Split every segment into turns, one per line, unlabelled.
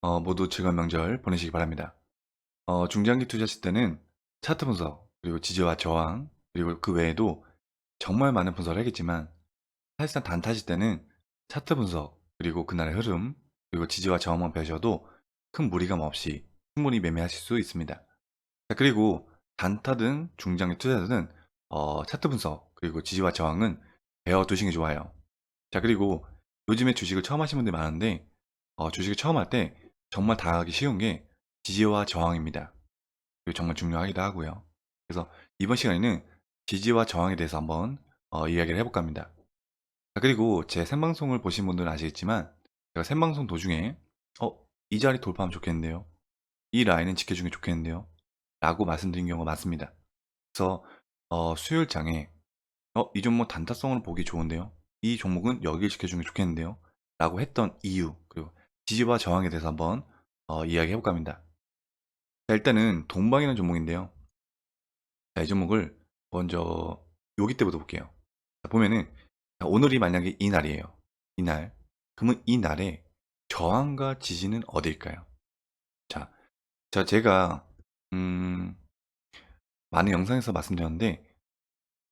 어, 모두 즐거운 명절 보내시기 바랍니다. 어, 중장기 투자하실 때는 차트 분석, 그리고 지지와 저항, 그리고 그 외에도 정말 많은 분석을 하겠지만 사실상 단타실 때는 차트 분석, 그리고 그날의 흐름, 그리고 지지와 저항만 배우셔도 큰 무리감 없이 충분히 매매하실 수 있습니다. 자, 그리고 단타든 중장기 투자든 어, 차트 분석, 그리고 지지와 저항은 배워두시는 게 좋아요. 자, 그리고 요즘에 주식을 처음 하시는 분들이 많은데 어, 주식을 처음 할 때 정말 당하기 쉬운 게 지지와 저항입니다. 그리고 정말 중요하기도 하고요. 그래서 이번 시간에는 지지와 저항에 대해서 한번 어, 이야기를 해볼까 합니다. 자, 그리고 제 생방송을 보신 분들은 아시겠지만 제가 생방송 도중에 어, 이 자리 돌파하면 좋겠는데요. 이 라인은 지켜주면 좋겠는데요. 라고 말씀드린 경우가 많습니다. 그래서 어, 수요일장에 어, 이 종목 단타성으로 보기 좋은데요. 이 종목은 여기를 지켜주면 좋겠는데요. 라고 했던 이유 그리고 지지와 저항에 대해서 한번 어, 이야기 해 볼까 합니다. 자, 일단은 동방이라는 종목인데요. 자, 이 종목을 먼저 여기 때부터 볼게요. 자, 보면은 자, 오늘이 만약에 이 날이에요. 이 날. 그러면 이 날에 저항과 지지는 어디일까요? 자, 자 제가 음, 많은 영상에서 말씀드렸는데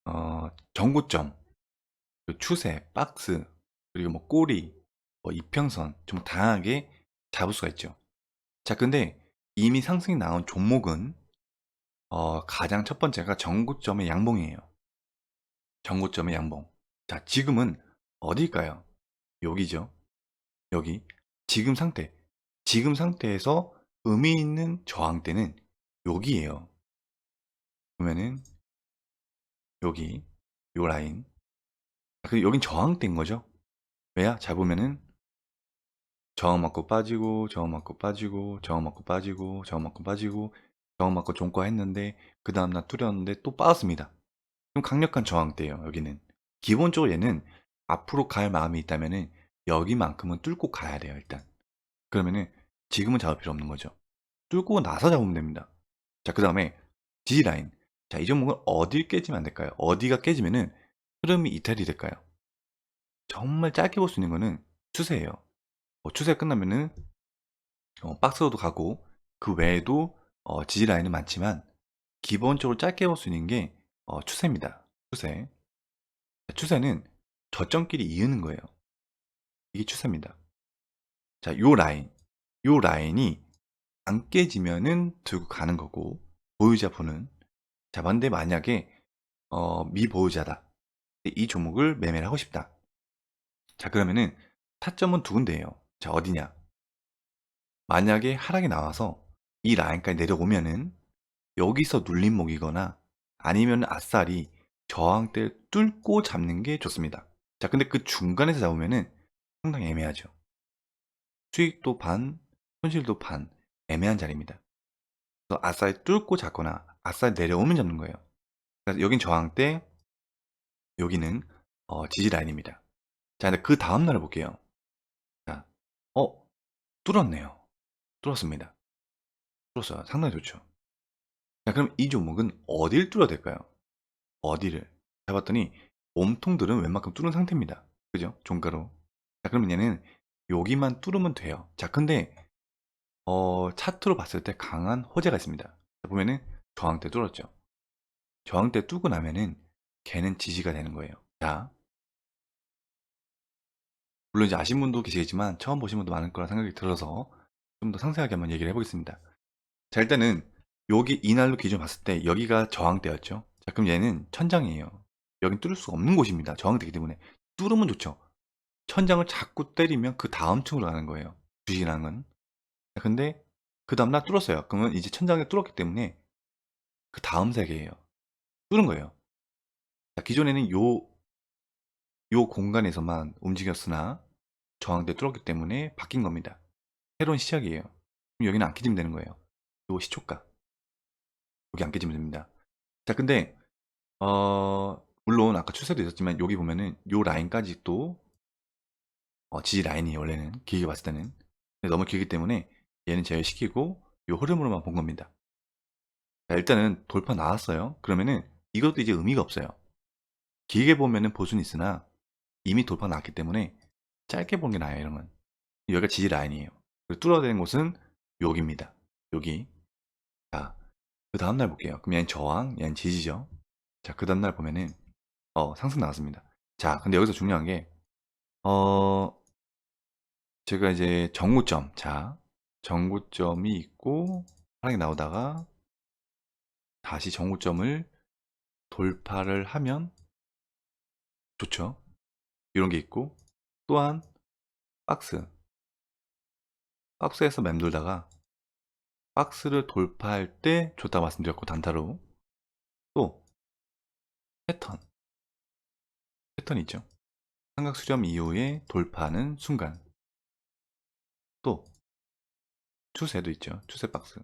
어, 정고점, 그 추세, 박스, 그리고 뭐 꼬리, 뭐 이평선 좀 다양하게 잡을 수가 있죠. 자, 근데 이미 상승이 나온 종목은 어, 가장 첫 번째가 정고점의 양봉이에요. 정고점의 양봉. 자, 지금은 어디일까요? 여기죠. 여기. 지금 상태. 지금 상태에서 의미 있는 저항대는 여기에요. 보면은 여기 요 라인. 그 여긴 저항대인 거죠. 왜야? 잘 보면은 저항 맞고 빠지고 저항 맞고 빠지고 저항 맞고 빠지고 저항 맞고 빠지고 저항 맞고 종가 했는데 그 다음날 뚫렸는데 또 빠졌습니다. 좀 강력한 저항대예요. 여기는 기본적으로 얘는 앞으로 갈 마음이 있다면은 여기만큼은 뚫고 가야 돼요. 일단 그러면은 지금은 잡을 필요 없는 거죠. 뚫고 나서 잡으면 됩니다. 자 그 다음에 지지 라인. 자 이 종목은 어딜 깨지면 안 될까요? 어디가 깨지면은 흐름이 이탈이 될까요? 정말 짧게 볼 수 있는 거는 추세예요. 어, 추세 끝나면은 어, 박스로도 가고 그 외에도 어, 지지 라인은 많지만 기본적으로 짧게 볼 수 있는 게 어, 추세입니다. 추세. 자, 추세는 저점끼리 이으는 거예요. 이게 추세입니다. 자, 요 라인, 요 라인이 안 깨지면은 들고 가는 거고 보유자 분은 자, 반대 만약에 어, 미보유자다. 이 종목을 매매를 하고 싶다. 자, 그러면은 타점은 두 군데예요. 자, 어디냐? 만약에 하락이 나와서 이 라인까지 내려오면은 여기서 눌림목이거나 아니면 아싸리 저항대를 뚫고 잡는 게 좋습니다. 자, 근데 그 중간에서 잡으면은 상당히 애매하죠. 수익도 반, 손실도 반, 애매한 자리입니다. 그래서 아싸리 뚫고 잡거나 아싸리 내려오면 잡는 거예요. 그래서 여긴 저항대, 여기는 어, 지지 라인입니다. 자, 근데 그 다음 날을 볼게요. 뚫었네요. 뚫었습니다. 뚫었어요. 상당히 좋죠. 자, 그럼 이 종목은 어딜 뚫어야 될까요? 어디를? 해봤더니 몸통들은 웬만큼 뚫은 상태입니다. 그죠? 종가로. 자, 그러면 얘는 여기만 뚫으면 돼요. 자, 근데 어, 차트로 봤을 때 강한 호재가 있습니다. 자, 보면은 저항대 뚫었죠. 저항대 뚫고 나면은 걔는 지지가 되는 거예요. 자, 물론 이제 아신 분도 계시겠지만 처음 보신 분도 많을 거라 생각이 들어서 좀 더 상세하게 한번 얘기를 해보겠습니다. 자, 일단은 여기 이날로 기준 봤을 때 여기가 저항대였죠. 자, 그럼 얘는 천장이에요. 여긴 뚫을 수가 없는 곳입니다. 저항대이기 때문에 뚫으면 좋죠. 천장을 자꾸 때리면 그 다음 층으로 가는 거예요. 주식이라는 건. 자, 근데 그 다음날 뚫었어요. 그러면 이제 천장에 뚫었기 때문에 그 다음 세계예요. 뚫은 거예요. 자, 기존에는 요, 요 공간에서만 움직였으나 저항대 뚫었기 때문에 바뀐 겁니다. 새로운 시작이에요. 그럼 여기는 안 깨지면 되는 거예요. 요 시초가. 여기 안 깨지면 됩니다. 자, 근데, 어, 물론 아까 추세도 있었지만 여기 보면은 요 라인까지 또 어, 지지 라인이 원래는 길게 봤을 때는 너무 길기 때문에 얘는 제외시키고 요 흐름으로만 본 겁니다. 자, 일단은 돌파 나왔어요. 그러면은 이것도 이제 의미가 없어요. 길게 보면은 볼 수는 있으나 이미 돌파 나왔기 때문에 짧게 보는 게 나아요, 이러면. 여기가 지지 라인이에요. 그리고 뚫어낸 곳은 여기입니다. 여기. 자, 그 다음날 볼게요. 그럼 얘는 저항, 얘는 지지죠. 자, 그 다음날 보면은, 어, 상승 나왔습니다. 자, 근데 여기서 중요한 게, 어, 제가 이제 정고점, 자, 정고점이 있고, 하락이 나오다가, 다시 정고점을 돌파를 하면 좋죠. 이런 게 있고, 또한, 박스. 박스에서 맴돌다가, 박스를 돌파할 때 좋다고 말씀드렸고, 단타로. 또, 패턴. 패턴 있죠. 삼각 수렴 이후에 돌파하는 순간. 또, 추세도 있죠. 추세 박스.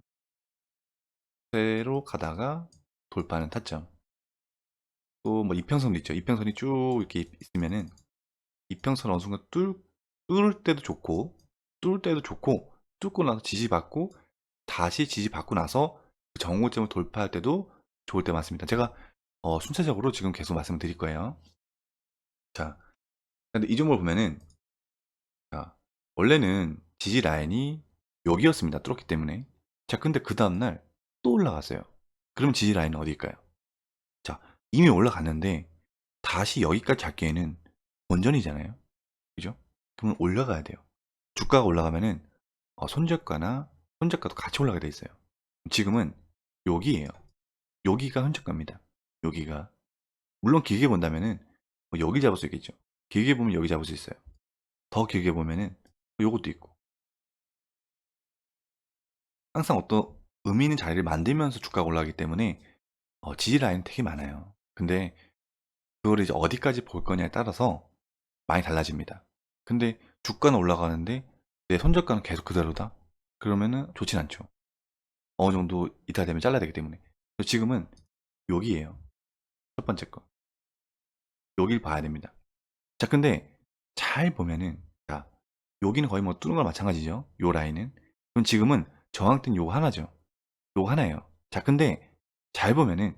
추세로 가다가 돌파하는 타점. 또, 뭐, 이평선도 있죠. 이평선이 쭉 이렇게 있으면은, 이평선 어느 순간 뚫, 뚫을 때도 좋고, 뚫을 때도 좋고, 뚫고 나서 지지받고, 다시 지지받고 나서 그 정고점을 돌파할 때도 좋을 때 많습니다. 제가 어, 순차적으로 지금 계속 말씀을 드릴 거예요. 자, 근데 이 종목을 보면은, 자, 원래는 지지 라인이 여기였습니다. 뚫었기 때문에. 자, 근데 그 다음날 또 올라갔어요. 그럼 지지 라인은 어디일까요? 자, 이미 올라갔는데, 다시 여기까지 잡기에는 원전이잖아요. 그죠? 그러면 올라가야 돼요. 주가가 올라가면은, 어, 손절가나 손절가도 같이 올라가게 돼 있어요. 지금은 여기에요. 여기가 현저가입니다. 여기가. 물론 길게 본다면은 뭐 여기 잡을 수 있겠죠. 길게 보면 여기 잡을 수 있어요. 더 길게 보면은 요것도 있고. 항상 어떤 의미 있는 자리를 만들면서 주가가 올라가기 때문에 어, 지지 라인은 되게 많아요. 근데 그걸 이제 어디까지 볼 거냐에 따라서 많이 달라집니다. 근데 주가는 올라가는데 내 손절가는 계속 그대로다? 그러면은 좋진 않죠. 어느 정도 이탈 되면 잘라야 되기 때문에. 지금은 여기에요. 첫 번째 거. 여길 봐야 됩니다. 자, 근데 잘 보면은, 자, 여기는 거의 뭐 뚫는 거랑 마찬가지죠. 요 라인은. 그럼 지금은 저항대는 요거 하나죠. 요거 하나예요. 자, 근데 잘 보면은,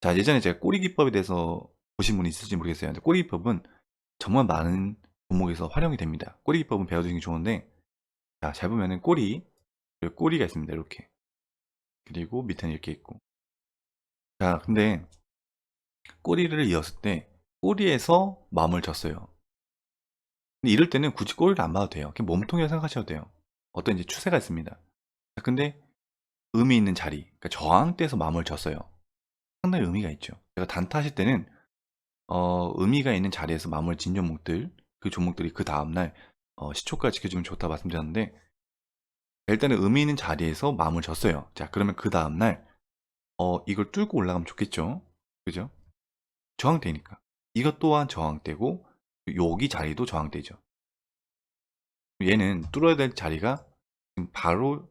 자, 예전에 제가 꼬리 기법에 대해서 보신 분이 있을지 모르겠어요. 근데 꼬리 기법은 정말 많은 종목에서 활용이 됩니다. 꼬리 기법은 배워두는 게 좋은데, 자, 잘 보면은 꼬리, 꼬리가 있습니다. 이렇게. 그리고 밑에는 이렇게 있고. 자, 근데 꼬리를 이었을 때 꼬리에서 마음을 졌어요. 근데 이럴 때는 굳이 꼬리를 안 봐도 돼요. 그냥 몸통이라고 생각하셔도 돼요. 어떤 이제 추세가 있습니다. 자, 근데 의미 있는 자리, 그러니까 저항대에서 마음을 졌어요. 상당히 의미가 있죠. 제가 단타 하실 때는 어, 의미가 있는 자리에서 마음을 진 종목들, 그 종목들이 그 다음날 어, 시초가 지켜주면 좋다 말씀드렸는데 일단은 의미 있는 자리에서 마음을 졌어요. 자, 그러면 그 다음날 어, 이걸 뚫고 올라가면 좋겠죠. 그죠? 저항대니까. 이것 또한 저항대고 여기 자리도 저항대죠. 얘는 뚫어야 될 자리가 바로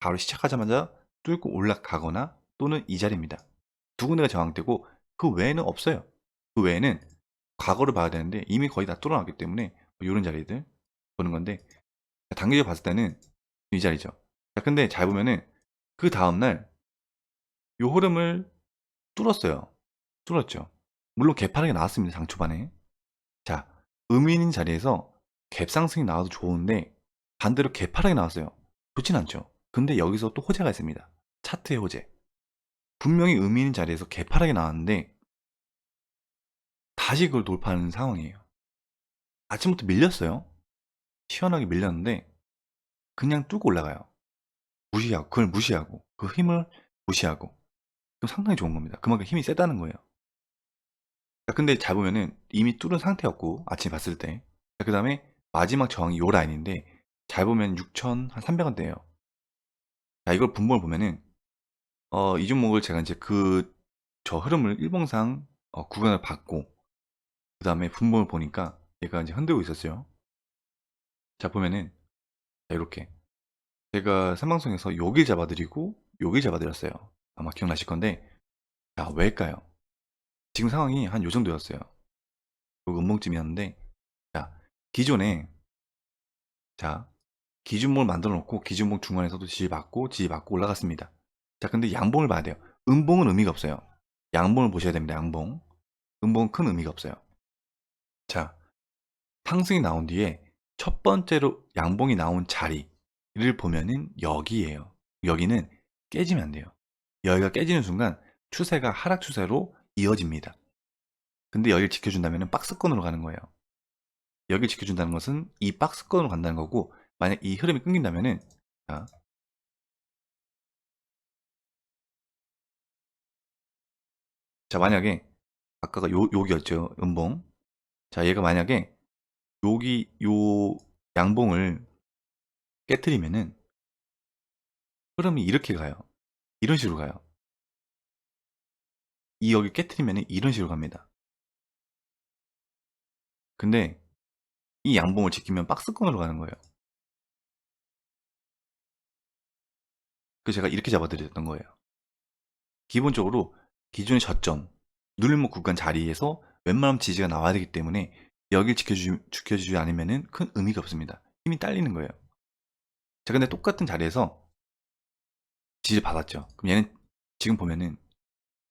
바로 시작하자마자 뚫고 올라가거나 또는 이 자리입니다. 두 군데가 저항대고 그 외에는 없어요. 그 외에는 과거를 봐야 되는데 이미 거의 다 뚫어놨기 때문에 이런 자리들 보는 건데 단계적으로 봤을 때는 이 자리죠. 자, 근데 잘 보면은 그 다음날 요 흐름을 뚫었어요. 뚫었죠. 물론 개파락이 나왔습니다. 장 초반에. 자, 의미 있는 자리에서 갭상승이 나와도 좋은데 반대로 개파락이 나왔어요. 좋진 않죠. 근데 여기서 또 호재가 있습니다. 차트의 호재. 분명히 의미 있는 자리에서 개파락이 나왔는데 다시 그걸 돌파하는 상황이에요. 아침부터 밀렸어요. 시원하게 밀렸는데 그냥 뚫고 올라가요. 무시하고 그걸 무시하고 그 힘을 무시하고 상당히 좋은 겁니다. 그만큼 힘이 세다는 거예요. 자, 근데 잘 보면은 이미 뚫은 상태였고 아침에 봤을 때. 그 다음에 마지막 저항이 요 라인인데 잘 보면 6,300원대예요. 자, 이걸 분봉을 보면은 어, 이 종목을 제가 이제 그 저 흐름을 일봉상 어, 구간을 받고 그 다음에 분봉을 보니까 얘가 이제 흔들고 있었어요. 자 보면은 자, 이렇게 제가 생방송에서 여길 잡아드리고 여길 잡아드렸어요. 아마 기억나실 건데 자 왜일까요? 지금 상황이 한 요 정도였어요. 그 음봉쯤이었는데 자 기존에 자 기준봉을 만들어 놓고 기준봉 중간에서도 지지 받고 지지 받고 올라갔습니다. 자 근데 양봉을 봐야 돼요. 음봉은 의미가 없어요. 양봉을 보셔야 됩니다. 양봉. 음봉은 큰 의미가 없어요. 자 상승이 나온 뒤에 첫 번째로 양봉이 나온 자리 여기를 보면은 여기에요. 여기는 깨지면 안 돼요. 여기가 깨지는 순간 추세가 하락 추세로 이어집니다. 근데 여기를 지켜준다면 박스권으로 가는 거예요. 여기를 지켜준다는 것은 이 박스권으로 간다는 거고 만약 이 흐름이 끊긴다면은 자, 자 만약에 아까가 요 여기였죠 음봉 자 얘가 만약에 여기 요 양봉을 깨뜨리면은 흐름이 이렇게 가요. 이런 식으로 가요. 이 여기 깨뜨리면은 이런 식으로 갑니다. 근데 이 양봉을 지키면 박스권으로 가는 거예요. 그래서 제가 이렇게 잡아드렸던 거예요. 기본적으로 기존의 저점 누릴목 구간 자리에서 웬만하면 지지가 나와야 되기 때문에 여길 지켜주, 지켜주지 않으면 큰 의미가 없습니다. 힘이 딸리는 거예요. 자, 근데 똑같은 자리에서 지지 받았죠. 그럼 얘는 지금 보면은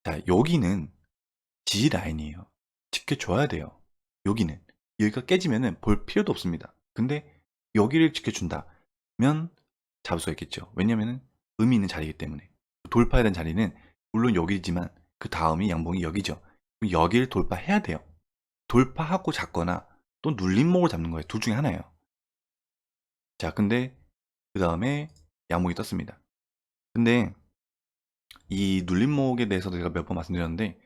자, 여기는 지지 라인이에요. 지켜줘야 돼요. 여기는. 여기가 깨지면은 볼 필요도 없습니다. 근데 여기를 지켜준다면 잡을 수 있겠죠. 왜냐면은 의미 있는 자리이기 때문에. 돌파해야 되는 자리는 물론 여기지만 그 다음이 양봉이 여기죠. 여기를 돌파해야 돼요. 돌파하고 잡거나 또 눌림목을 잡는 거예요. 둘 중에 하나예요. 자, 근데 그 다음에 양봉이 떴습니다. 근데 이 눌림목에 대해서도 제가 몇 번 말씀드렸는데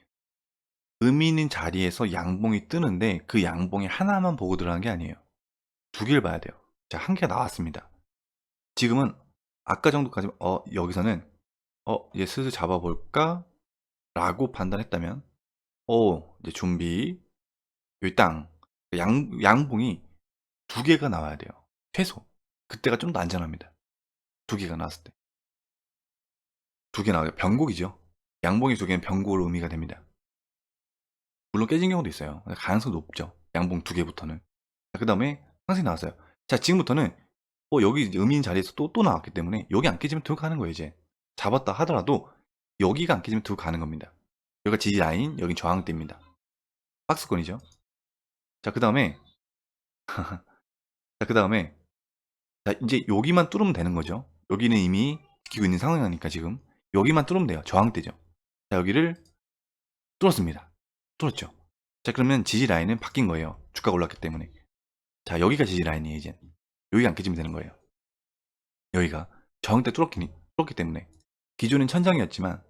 의미 있는 자리에서 양봉이 뜨는데 그 양봉이 하나만 보고 들어가는 게 아니에요. 두 개를 봐야 돼요. 자, 한 개가 나왔습니다. 지금은 아까 정도까지 어 여기서는 어 이제 슬슬 잡아볼까 라고 판단했다면 오 이제 준비. 여기 땅 양, 양봉이 두 개가 나와야 돼요 최소. 그때가 좀 더 안전합니다. 두 개가 나왔을 때. 두 개 나와요. 변곡이죠. 양봉이 두 개는 변곡으로 의미가 됩니다. 물론 깨진 경우도 있어요. 가능성 높죠. 양봉 두 개부터는. 그 다음에 상승이 나왔어요. 자 지금부터는 어, 여기 있는 자리에서 또, 또 나왔기 때문에 여기 안 깨지면 들어가는 거예요 이제. 잡았다 하더라도 여기가 안 깨지면 들고 가는 겁니다. 여기가 지지 라인, 여기 저항대입니다. 박스권이죠. 자, 그 다음에 자, 그 다음에 자, 이제 여기만 뚫으면 되는 거죠. 여기는 이미 지키고 있는 상황이니까 지금 여기만 뚫으면 돼요. 저항대죠. 자, 여기를 뚫었습니다. 뚫었죠. 자, 그러면 지지 라인은 바뀐 거예요. 주가가 올랐기 때문에. 자, 여기가 지지 라인이에요, 이제. 여기가 안 깨지면 되는 거예요. 여기가 저항대 뚫었기, 뚫었기 때문에 기존은 천장이었지만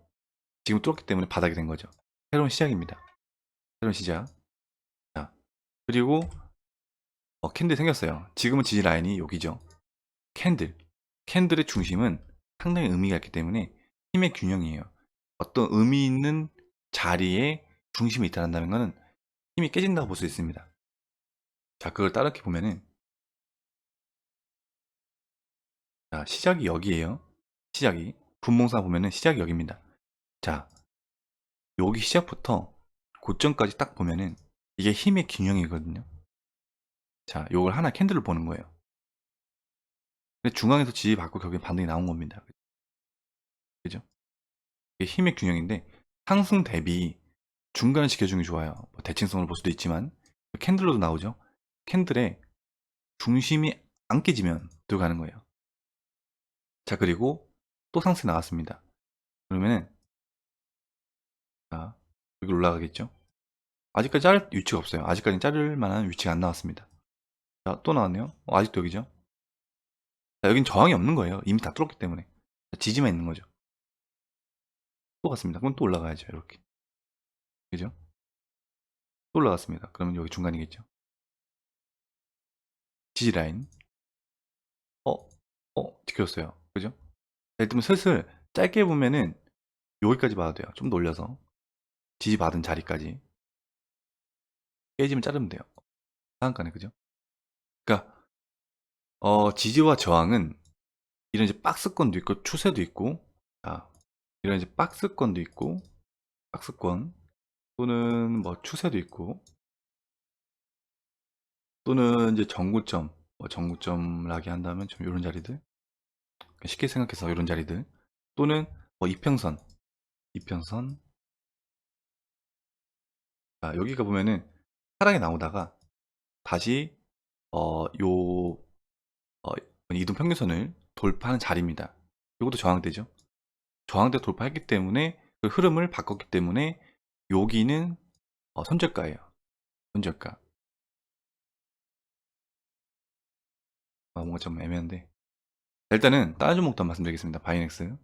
지금 뚫었기 때문에 바닥이 된 거죠. 새로운 시작입니다. 새로운 시작. 자, 그리고 어, 캔들 생겼어요. 지금은 지지 라인이 여기죠. 캔들. 캔들의 중심은 상당히 의미가 있기 때문에 힘의 균형이에요. 어떤 의미 있는 자리에 중심이 있다는 것은 힘이 깨진다고 볼 수 있습니다. 자, 그걸 따르게 보면은 자, 시작이 여기에요. 시작이. 분봉사 보면은 시작이 여기입니다. 자, 여기 시작부터 고점까지 딱 보면은 이게 힘의 균형이거든요. 자, 요걸 하나 캔들을 보는 거예요. 근데 중앙에서 지지 받고 결국엔 반등이 나온 겁니다. 그죠? 이게 힘의 균형인데 상승 대비 중간을 지켜주는 게 좋아요. 뭐 대칭성을 볼 수도 있지만 캔들로도 나오죠. 캔들의 중심이 안 깨지면 들어가는 거예요. 자, 그리고 또 상승 나왔습니다. 그러면은 자, 여기 올라가겠죠? 아직까지 자를 위치가 없어요. 아직까지는 자를 만한 위치가 안 나왔습니다. 자, 또 나왔네요. 어, 아직도 여기죠? 자, 여긴 저항이 없는 거예요. 이미 다 뚫었기 때문에. 자, 지지만 있는 거죠. 또 갔습니다. 그럼 또 올라가야죠. 이렇게. 그죠? 또 올라갔습니다. 그러면 여기 중간이겠죠? 지지 라인. 어, 어, 지켰어요. 그죠? 자, 일단 슬슬 짧게 보면은 여기까지 봐도 돼요. 좀더 올려서. 지지 받은 자리까지. 깨지면 자르면 돼요. 상한가네, 그죠? 그러니까, 어, 지지와 저항은 이런 이제 박스권도 있고, 추세도 있고, 자, 이런 이제 박스권도 있고, 박스권, 또는 뭐 추세도 있고, 또는 이제 정구점, 뭐 정구점라기 한다면 좀 이런 자리들, 쉽게 생각해서 이런 자리들, 또는 뭐 이평선, 이평선, 자, 여기가 보면은 하락이 나오다가 다시 어, 요 어, 이동 평균선을 돌파하는 자리입니다. 이것도 저항대죠. 저항대 돌파했기 때문에 그 흐름을 바꿨기 때문에 여기는 어, 손절가예요. 손절가. 아, 뭔가 좀 애매한데. 자, 일단은 다른 종목도 말씀드리겠습니다. 바이넥스.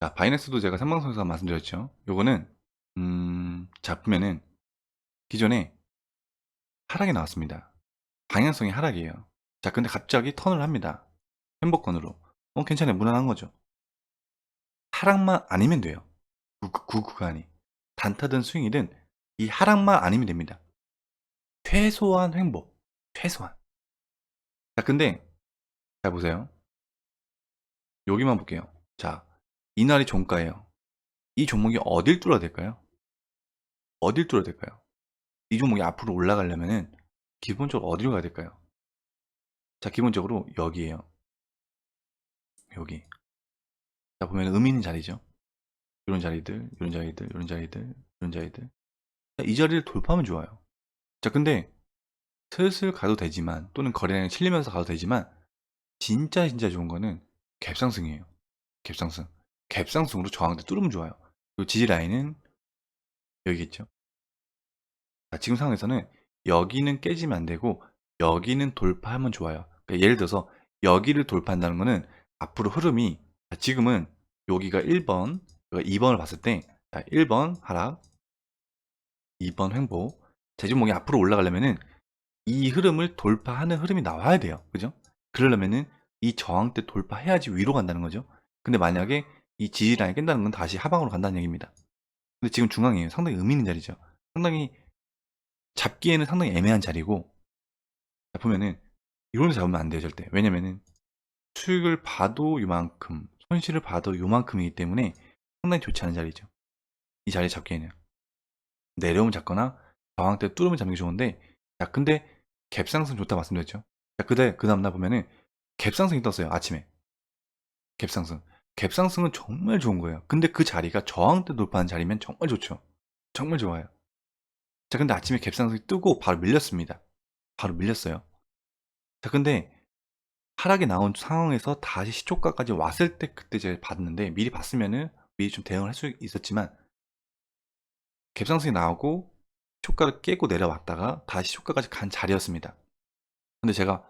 자, 바이넥스도 제가 생방송에서 말씀드렸죠. 요거는 음, 자 보면은 기존에 하락이 나왔습니다. 방향성이 하락이에요. 자, 근데 갑자기 턴을 합니다. 행복권으로. 어, 괜찮아요. 무난한 거죠. 하락만 아니면 돼요. 그, 그, 그 구간이. 단타든 스윙이든 이 하락만 아니면 됩니다. 최소한 횡보. 최소한. 자, 근데, 자, 보세요. 여기만 볼게요. 자, 이날이 종가예요. 이 종목이 어딜 뚫어야 될까요? 어딜 뚫어야 될까요? 이 종목이 앞으로 올라가려면은 기본적으로 어디로 가야 될까요? 자, 기본적으로 여기에요. 여기. 자, 보면 의미 있는 자리죠. 이런 자리들, 이런 자리들, 이런 자리들, 이런 자리들. 자, 이 자리를 돌파하면 좋아요. 자, 근데 슬슬 가도 되지만 또는 거래량이 실리면서 가도 되지만 진짜 진짜 좋은 거는 갭상승이에요. 갭상승. 갭상승으로 저항대 뚫으면 좋아요. 그리고 지지 라인은 여기 있죠. 자, 지금 상황에서는 여기는 깨지면 안 되고 여기는 돌파하면 좋아요. 그러니까 예를 들어서 여기를 돌파한다는 거는 앞으로 흐름이 자, 지금은 여기가 1번, 여기가 2번을 봤을 때 자, 1번 하락, 2번 횡보. 제주목이 앞으로 올라가려면은 이 흐름을 돌파하는 흐름이 나와야 돼요. 그죠? 그러려면은 이 저항대 돌파해야지 위로 간다는 거죠. 근데 만약에 이 지지라인이 깬다는 건 다시 하방으로 간다는 얘기입니다. 근데 지금 중앙이에요. 상당히 의미 있는 자리죠. 상당히 잡기에는 상당히 애매한 자리고 자, 이런 데 잡으면 안 돼요 절대. 왜냐면은 수익을 봐도 요만큼 손실을 봐도 요만큼이기 때문에 상당히 좋지 않은 자리죠. 이 자리 잡기에는. 내려오면 잡거나 저항대 뚫으면 잡는 게 좋은데 야 근데 갭상승 좋다 말씀드렸죠? 자 그대 그 다음날 보면은 갭상승이 떴어요 아침에. 갭상승 갭상승은 정말 좋은 거예요 근데 그 자리가 저항대 돌파한 자리면 정말 좋죠 정말 좋아요 자, 근데 아침에 갭상승이 뜨고 바로 밀렸습니다. 바로 밀렸어요. 자, 근데 하락이 나온 상황에서 다시 시초가까지 왔을 때 그때 제가 봤는데 미리 봤으면은 미리 좀 대응을 할 수 있었지만 갭상승이 나오고 시초가를 깨고 내려왔다가 다시 시초가까지 간 자리였습니다. 근데 제가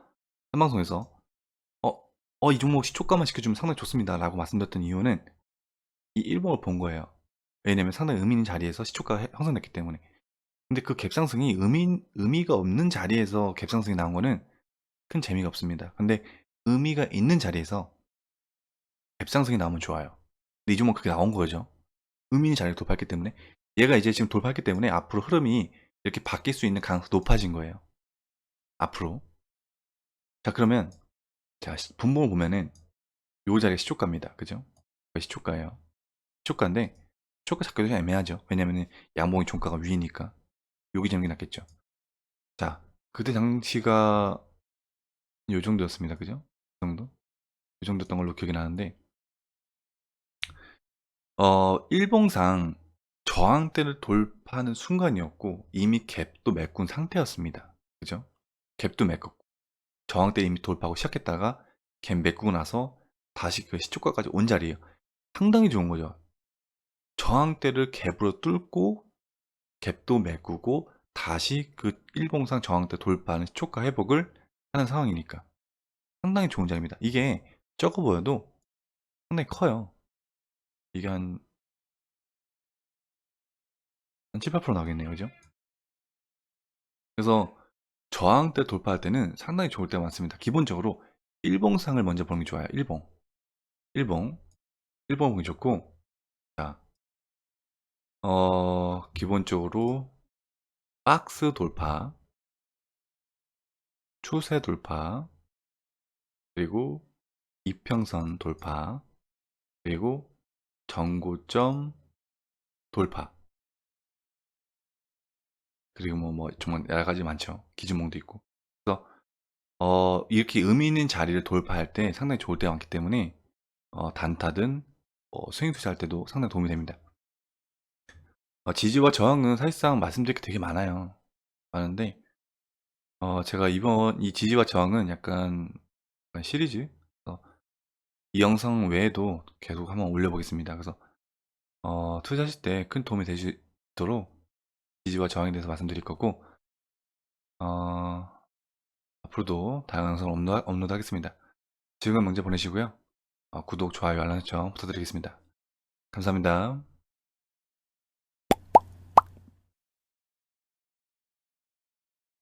한방송에서 어, 어, 이 종목 시초가만 지켜주면 상당히 좋습니다. 라고 말씀드렸던 이유는 이 일봉을 본 거예요. 왜냐면 상당히 의미 있는 자리에서 시초가가 형성됐기 때문에. 근데 그 갭상승이 의미, 의미가 없는 자리에서 갭상승이 나온 거는 큰 재미가 없습니다. 근데 의미가 있는 자리에서 갭상승이 나오면 좋아요. 근데 이 종목 그게 나온 거죠. 의미 있는 자리를 돌파했기 때문에 얘가 이제 지금 돌파했기 때문에 앞으로 흐름이 이렇게 바뀔 수 있는 가능성이 높아진 거예요. 앞으로. 자, 그러면 자, 분봉을 보면은 요 자리가 시초가입니다. 그죠? 시초가예요. 시초가인데 시초가 잡기도 좀 애매하죠. 왜냐면은 양봉이 종가가 위니까. 여기 잡는 게 낫겠죠. 자, 그때 당시가 요 정도였습니다. 그죠? 이 정도? 이 정도였던 걸로 기억이 나는데, 어, 일봉상 저항대를 돌파하는 순간이었고, 이미 갭도 메꾼 상태였습니다. 그죠? 갭도 메꿨고, 저항대 이미 돌파하고 시작했다가 갭 메꾸고 나서 다시 그 시초가까지 온 자리예요. 상당히 좋은 거죠. 저항대를 갭으로 뚫고 갭도 메꾸고 다시 그 일봉상 저항대 돌파하는 초가 회복을 하는 상황이니까 상당히 좋은 자리입니다. 이게 적어 보여도 상당히 커요. 이게 한, 한 7, 8% 나오겠네요. 그죠? 그래서 저항대 돌파할 때는 상당히 좋을 때가 많습니다. 기본적으로 일봉상을 먼저 보는 게 좋아요. 일봉. 일봉. 일봉 보기 좋고, 자, 어, 기본적으로 박스 돌파, 추세 돌파, 그리고 이평선 돌파, 그리고 전고점 돌파. 그리고 뭐, 뭐, 정말 여러 가지 많죠. 기준봉도 있고. 그래서, 어, 이렇게 의미 있는 자리를 돌파할 때 상당히 좋을 때가 많기 때문에, 어, 단타든, 어, 스윙 투자할 때도 상당히 도움이 됩니다. 어, 지지와 저항은 사실상 말씀드릴 게 되게 많아요. 많은데, 어, 제가 이번 이 지지와 저항은 약간, 시리즈, 이 영상 외에도 계속 한번 올려보겠습니다. 그래서 어, 투자하실 때 큰 도움이 되시도록 지지와 저항에 대해서 말씀드릴 거고 어, 앞으로도 다양한 영상을 업로드, 업로드 하겠습니다. 즐거운 명제 보내시고요. 어, 구독, 좋아요, 알람 설정 부탁드리겠습니다. 감사합니다.